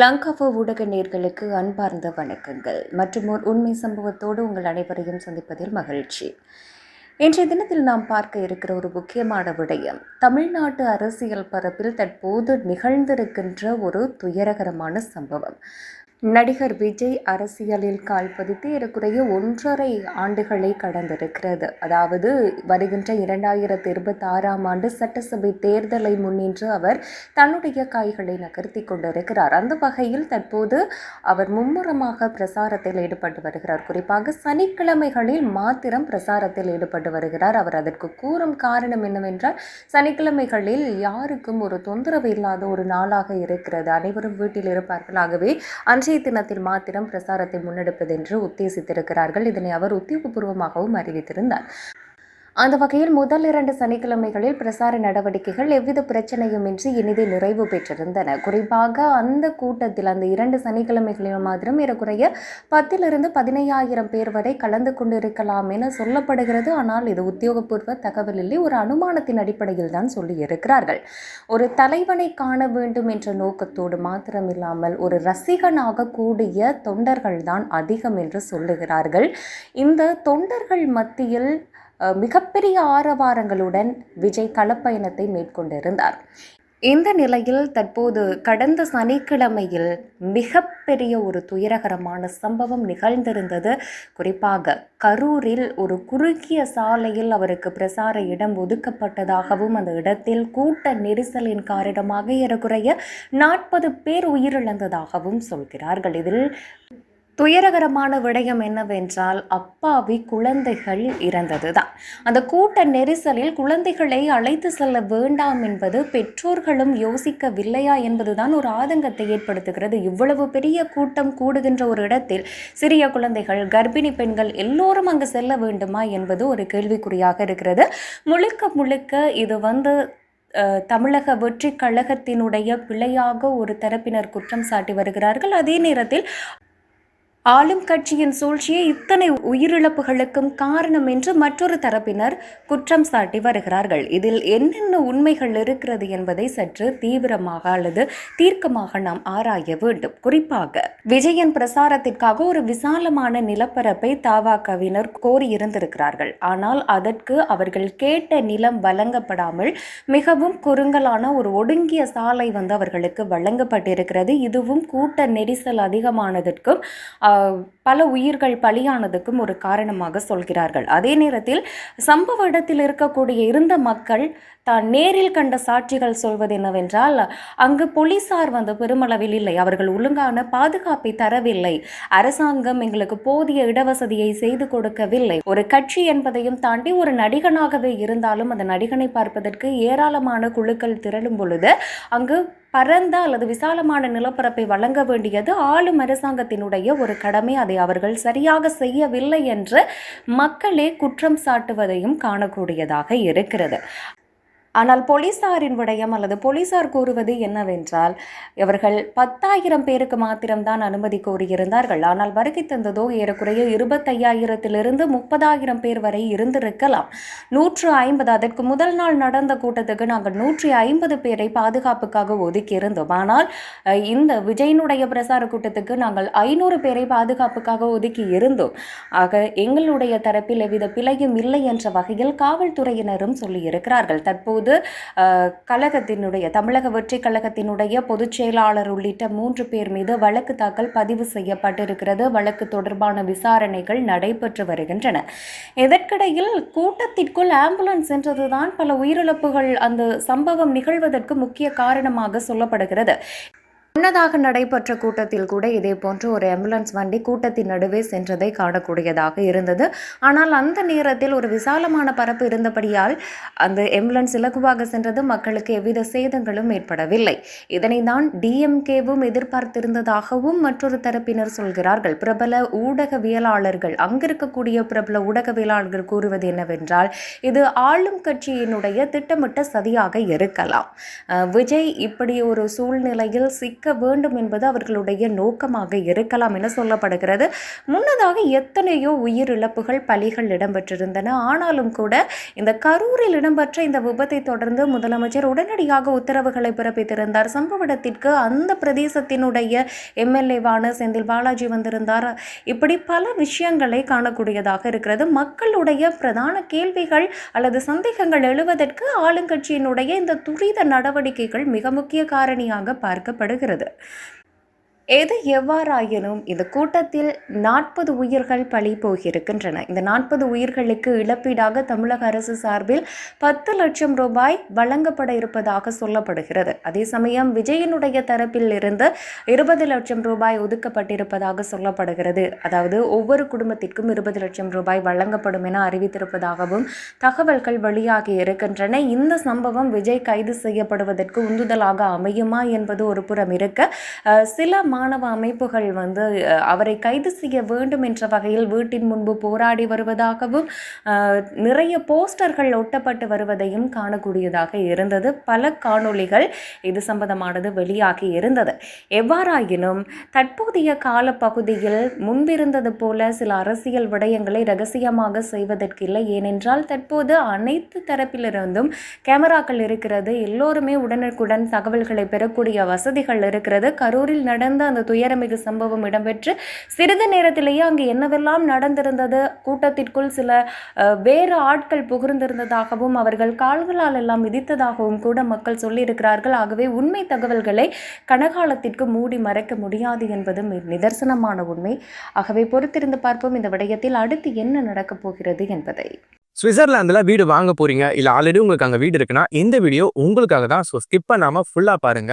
லங்காவோ ஊடக நேர்களுக்கு அன்பார்ந்த வணக்கங்கள். மற்றும் ஒரு உண்மை சம்பவத்தோடு உங்கள் அனைவரையும் சந்திப்பதில் மகிழ்ச்சி. இன்றைய தினத்தில் நாம் பார்க்க இருக்கிற ஒரு முக்கியமான விடயம். தமிழ்நாட்டு அரசியல் பரப்பில் தற்போது நிகழ்ந்திருக்கின்ற ஒரு துயரகரமான சம்பவம். நடிகர் விஜய் அரசியலில் கால் பதித்து ஏறக்குறைய ஒன்றரை ஆண்டுகளை கடந்திருக்கிறது. அதாவது வருகின்ற இரண்டாயிரத்தி இருபத்தி ஆறாம் ஆண்டு சட்டசபை தேர்தலை முன்னின்று அவர் தன்னுடைய காய்களை நகர்த்தி கொண்டிருக்கிறார். அந்த வகையில் தற்போது அவர் மும்முரமாக பிரசாரத்தில் ஈடுபட்டு வருகிறார். குறிப்பாக சனிக்கிழமைகளில் மாத்திரம் பிரசாரத்தில் ஈடுபட்டு வருகிறார். அவர் அதற்கு கூறும் காரணம் என்னவென்றால் சனிக்கிழமைகளில் யாருக்கும் ஒரு தொந்தரவு இல்லாத ஒரு நாளாக இருக்கிறது. அனைவரும் வீட்டில் இருப்பார்கள் ஆகவே அன்றைய தினத்தில் மாத்திரம் பிரசாரத்தை முன்னெடுப்பதென்று உத்தேசித்திருக்கிறார்கள். இதனை அவர் உத்தியோகபூர்வமாகவும் அறிவித்திருந்தார். அந்த வகையில் முதல் இரண்டு சனிக்கிழமைகளில் பிரசார நடவடிக்கைகள் எவ்வித பிரச்சனையுமின்றி இனிதே நிறைவு பெற்றிருந்தன. குறிப்பாக அந்த கூட்டத்தில் அந்த இரண்டு சனிக்கிழமைகளில் மாத்திரம் ஏறக்குறைய பத்திலிருந்து பதினையாயிரம் பேர் வரை கலந்து கொண்டிருக்கலாம் என சொல்லப்படுகிறது. ஆனால் இது உத்தியோகபூர்வ தகவல் இல்லை. ஒரு அனுமானத்தின் அடிப்படையில் தான் சொல்லியிருக்கிறார்கள். ஒரு தலைவனை காண வேண்டும் என்ற நோக்கத்தோடு மாத்திரமில்லாமல் ஒரு ரசிகனாக கூடிய தொண்டர்கள் தான் அதிகம் என்று சொல்லுகிறார்கள். இந்த தொண்டர்கள் மத்தியில் மிகப்பெரிய ஆரவாரங்களுடன் விஜய் களப்பயணத்தை மேற்கொண்டிருந்தார். இந்த நிலையில் தற்போது கடந்த சனிக்கிழமையில் மிகப்பெரிய ஒரு துயரகரமான சம்பவம் நிகழ்ந்திருந்தது. குறிப்பாக கரூரில் ஒரு குறுகிய சாலையில் அவருக்கு பிரசார இடம் ஒதுக்கப்பட்டதாகவும் அந்த இடத்தில் கூட்ட நெரிசலின் காரணமாக ஏறக்குறைய நாற்பது பேர் உயிரிழந்ததாகவும் சொல்கிறார்கள். இதில் துயரகரமான விடயம் என்னவென்றால் அப்பாவி குழந்தைகள் இறந்ததுதான். அந்த கூட்ட நெரிசலில் குழந்தைகளை அழைத்து செல்ல வேண்டாம் என்பது பெற்றோர்களும் யோசிக்கவில்லையா என்பதுதான் ஒரு ஆதங்கத்தை ஏற்படுத்துகிறது. இவ்வளவு பெரிய கூட்டம் கூடுகின்ற ஒரு இடத்தில் சிறிய குழந்தைகள் கர்ப்பிணி பெண்கள் எல்லோரும் அங்கு செல்ல வேண்டுமா என்பது ஒரு கேள்விக்குறியாக இருக்கிறது. முழுக்க முழுக்க இது வந்து தமிழக வெற்றி கழகத்தினுடைய பிழையாக ஒரு தரப்பினர் குற்றம் சாட்டி வருகிறார்கள். அதே நேரத்தில் ஆளும் கட்சியின் சூழ்ச்சியே இத்தனை உயிரிழப்புகளுக்கும் காரணம் என்று மற்றொரு தரப்பினர் குற்றம் சாட்டி வருகிறார்கள். இதில் என்னென்ன உண்மைகள் இருக்கிறது என்பதை சற்று தீவிரமாக அல்லது தீர்க்கமாக நாம் ஆராய வேண்டும். குறிப்பாக விஜயன் பிரசாரத்திற்காக ஒரு விசாலமான நிலப்பரப்பை தாவாக்கவினர் கோரியிருந்திருக்கிறார்கள். ஆனால் அதற்கு அவர்கள் கேட்ட நிலம் வழங்கப்படாமல் மிகவும் குறுங்கலான ஒரு ஒடுங்கிய சாலை வந்து அவர்களுக்கு வழங்கப்பட்டிருக்கிறது. இதுவும் கூட்ட நெரிசல் அதிகமானதற்கும் பல உயிர்கள் பலியானதுக்கும் ஒரு காரணமாக சொல்கிறார்கள். அதே நேரத்தில் சம்பவ இடத்தில் இருக்கக்கூடிய இருந்த மக்கள் தான் நேரில் கண்ட சாட்சிகள் சொல்வது என்னவென்றால் அங்கு போலீசார் வந்து பெருமளவில் இல்லை. அவர்கள் ஒழுங்கான பாதுகாப்பை தரவில்லை. அரசாங்கம் எங்களுக்கு போதிய இடவசதியை செய்து கொடுக்கவில்லை. ஒரு கட்சி என்பதையும் தாண்டி ஒரு நடிகனாகவே இருந்தாலும் அந்த நடிகனை பார்ப்பதற்கு ஏராளமான குழுக்கள் திரளும் பொழுது அங்கு பரந்த அல்லது விசாலமான நிலப்பரப்பை வழங்க வேண்டியது ஆளும் அரசாங்கத்தினுடைய ஒரு கடமை. அதை அவர்கள் சரியாக செய்யவில்லை என்று மக்களே குற்றம் சாட்டுவதையும் காணக்கூடியதாக இருக்கிறது. ஆனால் போலீசாரின் விடயம் அல்லது போலீசார் கூறுவது என்னவென்றால் இவர்கள் பத்தாயிரம் பேருக்கு மாத்திரம்தான் அனுமதி கோரியிருந்தார்கள். ஆனால் வருகை தந்ததோ ஏறக்குறைய இருபத்தையாயிரத்திலிருந்து முப்பதாயிரம் பேர் வரை இருந்திருக்கலாம். நூற்று ஐம்பது அதற்கு முதல் நாள் நடந்த கூட்டத்துக்கு நாங்கள் நூற்றி ஐம்பது பேரை பாதுகாப்புக்காக ஒதுக்கியிருந்தோம். ஆனால் இந்த விஜயனுடைய பிரசார கூட்டத்துக்கு நாங்கள் ஐநூறு பேரை பாதுகாப்புக்காக ஒதுக்கி இருந்தோம் ஆக எங்களுடைய தரப்பில் எவ்வித பிழையும் இல்லை என்ற வகையில் காவல்துறையினரும் சொல்லியிருக்கிறார்கள். தற்போது அஹ், கழகத்தினுடைய தமிழக வெற்றி கழகத்தினுடைய பொதுச் செயலாளர் உள்ளிட்ட மூன்று பேர் மீது வழக்கு தாக்கல் பதிவு செய்யப்பட்டிருக்கிறது. வழக்கு தொடர்பான விசாரணைகள் நடைபெற்று வருகின்றன. இதற்கிடையில் கூட்டத்திற்குள் ஆம்புலன்ஸ் சென்றதுதான் பல உயிரிழப்புகள் அந்த சம்பவம் நிகழ்வதற்கு முக்கிய காரணமாக சொல்லப்படுகிறது. முன்னதாக நடைபெற்ற கூட்டத்தில் கூட இதே போன்று ஒரு ஆம்புலன்ஸ் வண்டி கூட்டத்தின் நடுவே சென்றதை காணக்கூடியதாக இருந்தது. ஆனால் அந்த நேரத்தில் ஒரு விசாலமான பரப்பு இருந்தபடியால் அந்த ஆம்புலன்ஸ் இலகுவாக சென்றது. மக்களுக்கு எவ்வித சேதங்களும் ஏற்படவில்லை. இதனை தான் டிஎம்கேவும் எதிர்பார்த்திருந்ததாகவும் மற்றொரு தரப்பினர் சொல்கிறார்கள். பிரபல ஊடகவியலாளர்கள் அங்கிருக்கக்கூடிய பிரபல ஊடகவியலாளர்கள் கூறுவது என்னவென்றால் இது ஆளும் கட்சியினுடைய திட்டமிட்ட சதியாக இருக்கலாம். விஜய் இப்படி ஒரு சூழ்நிலையில் சிக்க வேண்டும் என்பது அவர்களுடைய நோக்கமாக இருக்கலாம் என சொல்லப்படுகிறது. முன்னதாக எத்தனையோ உயிரிழப்புகள் பலிகள் இடம்பெற்றிருந்தன. ஆனாலும் கூட இந்த கரூரில் இடம்பெற்ற இந்த விபத்தை தொடர்ந்து முதலமைச்சர் உடனடியாக உத்தரவுகளை பிறப்பித்திருந்தார். சம்பவ இடத்திற்கு அந்த பிரதேசத்தினுடைய எம்எல்ஏவான செந்தில் பாலாஜி வந்திருந்தார். இப்படி பல விஷயங்களை காணக்கூடியதாக இருக்கிறது. மக்களுடைய பிரதான கேள்விகள் அல்லது சந்தேகங்கள் எழுவதற்கு ஆளுங்கட்சியினுடைய இந்த துரித நடவடிக்கைகள் மிக முக்கிய காரணியாக பார்க்கப்படுகிறது. പറയുന്നത്. எது எவ்வாறாயினும் இந்த கூட்டத்தில் நாற்பது உயிர்கள் பழி போகியிருக்கின்றன. இந்த நாற்பது உயிர்களுக்கு இழப்பீடாக தமிழக அரசு சார்பில் பத்து லட்சம் ரூபாய் வழங்கப்பட இருப்பதாக சொல்லப்படுகிறது. அதே சமயம் விஜயனுடைய தரப்பில் இருந்து இருபது லட்சம் ரூபாய் ஒதுக்கப்பட்டிருப்பதாக சொல்லப்படுகிறது. அதாவது ஒவ்வொரு குடும்பத்திற்கும் இருபது லட்சம் ரூபாய் வழங்கப்படும் என அறிவித்திருப்பதாகவும் தகவல்கள் வெளியாகி இருக்கின்றன. இந்த சம்பவம் விஜய் கைது செய்யப்படுவதற்கு உந்துதலாக அமையுமா என்பது ஒரு புறம் இருக்க சில மாணவ அமைப்புகள் வந்து அவரை கைது செய்ய வேண்டும் என்ற வகையில் வீட்டின் முன்பு போராடி வருவதாகவும் நிறைய போஸ்டர்கள் ஒட்டப்பட்டு வருவதையும் காணக்கூடியதாக இருந்தது. பல காணொளிகள் இது சம்பந்தமானது வெளியாகி இருந்தது. எவ்வாறாயினும் தற்போதைய காலப்பகுதியில் முன்பிருந்தது போல சில அரசியல் விடயங்களை ரகசியமாக செய்வதற்கில்லை ஏனென்றால் தற்போது அனைத்து தரப்பிலிருந்தும் கேமராக்கள் இருக்கிறது. எல்லோருமே உடனுக்குடன் தகவல்களை பெறக்கூடிய வசதிகள் இருக்கிறது. கரூரில் நடந்த அந்த துயரமிகு சம்பவம் இடம்பெற்று சிறிது நேரத்திலேயே அங்கு என்னவெல்லாம் நடந்திருந்தது? கூட்டத்திற்குள் சில வேறு ஆட்கள் புகழ்ந்திருந்ததாகவும் அவர்கள் கால்களால் எல்லாம் மிதித்ததாகவும் கூட மக்கள் சொல்லியிருக்கிறார்கள். ஆகவே உண்மை தகவல்களை கனகாலத்திற்கு மூடி மறைக்க முடியாது என்பதும் நிதர்சனமான உண்மை. ஆகவே பொறுத்திருந்து பார்ப்போம் இந்த விடயத்தில் அடுத்து என்ன நடக்கப் போகிறது என்பதை. சுவிட்சர்லாந்தில் வீடு வாங்க போகிறீங்க இல்லை ஆல்ரெடி உங்களுக்கு அங்கே வீடு இருக்குன்னா இந்த வீடியோ உங்களுக்காக தான். ஸோ ஸ்கிப் பண்ணாமல் ஃபுல்லாக பாருங்க.